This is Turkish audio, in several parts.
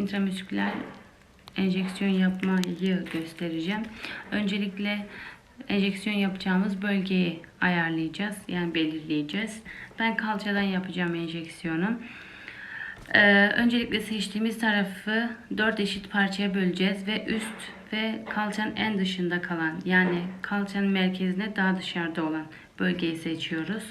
intramüsküler enjeksiyon yapmayı göstereceğim. Öncelikle enjeksiyon yapacağımız bölgeyi ayarlayacağız. Yani belirleyeceğiz. Ben kalçadan yapacağım enjeksiyonu. Ee, öncelikle seçtiğimiz tarafı 4 eşit parçaya böleceğiz ve üst ve kalçanın en dışında kalan yani kalçanın merkezine daha dışarıda olan bölgeyi seçiyoruz.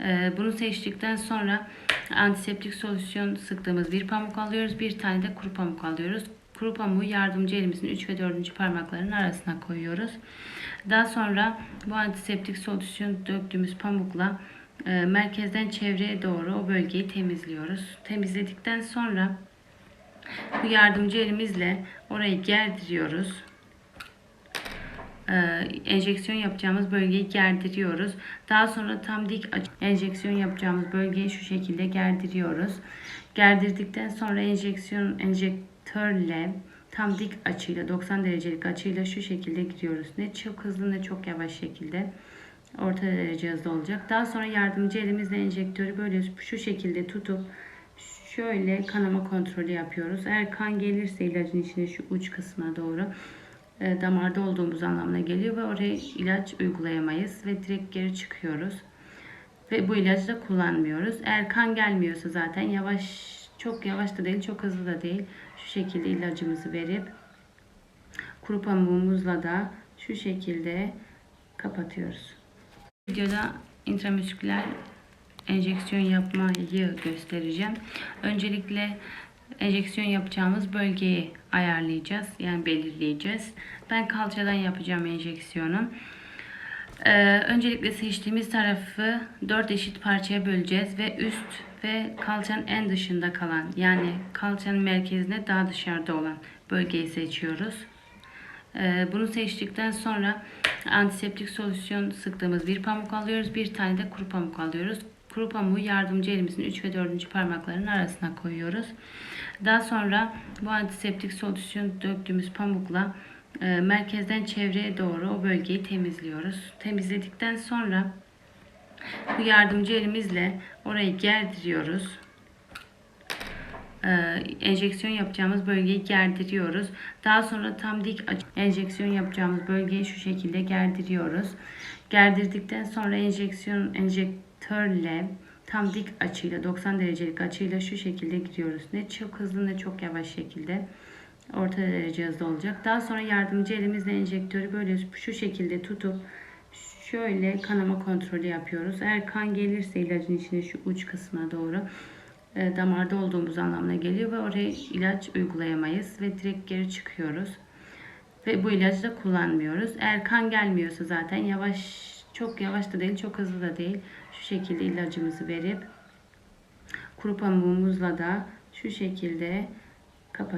Ee, bunu seçtikten sonra antiseptik solüsyon sıktığımız bir pamuk alıyoruz. Bir tane de kuru pamuk alıyoruz. Kuru pamuğu yardımcı elimizin 3 ve 4. parmaklarının arasına koyuyoruz. Daha sonra bu antiseptik solüsyon döktüğümüz pamukla e, merkezden çevreye doğru o bölgeyi temizliyoruz. Temizledikten sonra bu yardımcı elimizle orayı gerdiriyoruz. Ee, enjeksiyon yapacağımız bölgeyi gerdiriyoruz. Daha sonra tam dik enjeksiyon yapacağımız bölgeyi şu şekilde gerdiriyoruz. Gerdirdikten sonra enjeksiyon enjektörle tam dik açıyla 90 derecelik açıyla şu şekilde giriyoruz. Ne çok hızlı ne çok yavaş şekilde orta derece hızlı olacak. Daha sonra yardımcı elimizle enjektörü böyle şu şekilde tutup şöyle kanama kontrolü yapıyoruz. Eğer kan gelirse ilacın içine şu uç kısmına doğru e, damarda olduğumuz anlamına geliyor ve oraya ilaç uygulayamayız ve direkt geri çıkıyoruz. Ve bu ilacı da kullanmıyoruz. Eğer kan gelmiyorsa zaten yavaş çok yavaş da değil çok hızlı da değil şu şekilde ilacımızı verip kuru pamuğumuzla da şu şekilde kapatıyoruz. Videoda intramüsküler enjeksiyon yapmayı göstereceğim. Öncelikle enjeksiyon yapacağımız bölgeyi ayarlayacağız. Yani belirleyeceğiz. Ben kalçadan yapacağım enjeksiyonu. Ee, öncelikle seçtiğimiz tarafı 4 eşit parçaya böleceğiz ve üst ve kalçanın en dışında kalan yani kalçanın merkezine daha dışarıda olan bölgeyi seçiyoruz. Ee, bunu seçtikten sonra antiseptik solüsyon sıktığımız bir pamuk alıyoruz. Bir tane de kuru pamuk alıyoruz. Kuru pamuğu yardımcı elimizin 3 ve 4. parmaklarının arasına koyuyoruz. Daha sonra bu antiseptik solüsyon döktüğümüz pamukla e, merkezden çevreye doğru o bölgeyi temizliyoruz. Temizledikten sonra bu yardımcı elimizle orayı gerdiriyoruz. Ee, enjeksiyon yapacağımız bölgeyi gerdiriyoruz. Daha sonra tam dik enjeksiyon yapacağımız bölgeyi şu şekilde gerdiriyoruz. Gerdirdikten sonra enjeksiyon enjektörle tam dik açıyla 90 derecelik açıyla şu şekilde giriyoruz. Ne çok hızlı ne çok yavaş şekilde orta derece hızlı olacak. Daha sonra yardımcı elimizle enjektörü böyle şu şekilde tutup şöyle kanama kontrolü yapıyoruz. Eğer kan gelirse ilacın içine şu uç kısmına doğru e, damarda olduğumuz anlamına geliyor ve oraya ilaç uygulayamayız ve direkt geri çıkıyoruz. Ve bu ilacı da kullanmıyoruz. Eğer kan gelmiyorsa zaten yavaş çok yavaş da değil çok hızlı da değil şekilde ilacımızı verip kuru pamuğumuzla da şu şekilde kapatıyoruz.